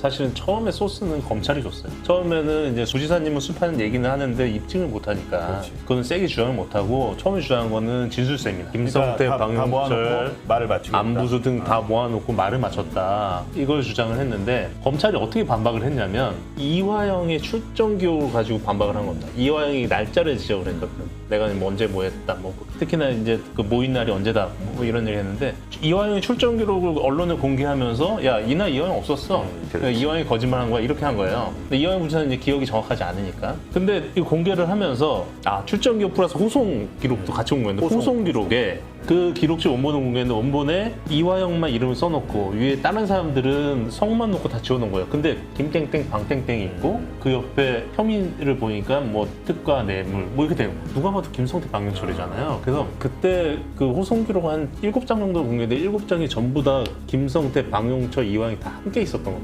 사실은 처음에 소스는 검찰이 줬어요. 처음에는 이제 부지사님은 수사하는 얘기는 하는데 입증을 못 하니까 그렇지. 그건 세게 주장을 못 하고 처음에 주장한 거는 진술쌤이다. 김성태, 그러니까 다- 다 박용철, 모아놓고 말을 맞추고 안부수 등 다 모아놓고 말을 맞췄다. 이걸 주장을 했는데 검찰이 어떻게 반박을 했냐면 이화영의 출정 기록을 가지고 반박을 한 겁니다. 이화영이 날짜를 지적을 했거든. 내가 뭐 언제 뭐 했다. 뭐 특히나 이제 그 모인 날이 언제다. 뭐 이런 얘기 했는데 이화영의 출정 기록을 언론에 공개하면서 야 이날 이화영 없었어. 그렇 지. 이화영이 거짓말한 거야 이렇게 한 거예요. 근데 이화영 부지사는 이제 기억이 정확하지 않으니까. 근데 이 공개를 하면서 아 출정 기록 플러스 호송 기록도 같이 온 거였는데 호송 기록에 그 기록지 원본을 공개했는데 원본에 이화영만 이름을 써놓고 위에 다른 사람들은 성만 놓고 다 지워놓은 거예요. 근데 김땡땡 방땡땡이 있고 그 옆에 혐의를 보니까 뭐 특과 뇌물 뭐 이렇게 돼요. 누가 봐도 김성태 방영철이잖아요. 그래서 그때 그 호송 기록 한 일곱 장 정도 공개돼 일곱 장이 전부 다 김성태 방용철 이화영이 다 함께 있었던 겁니다.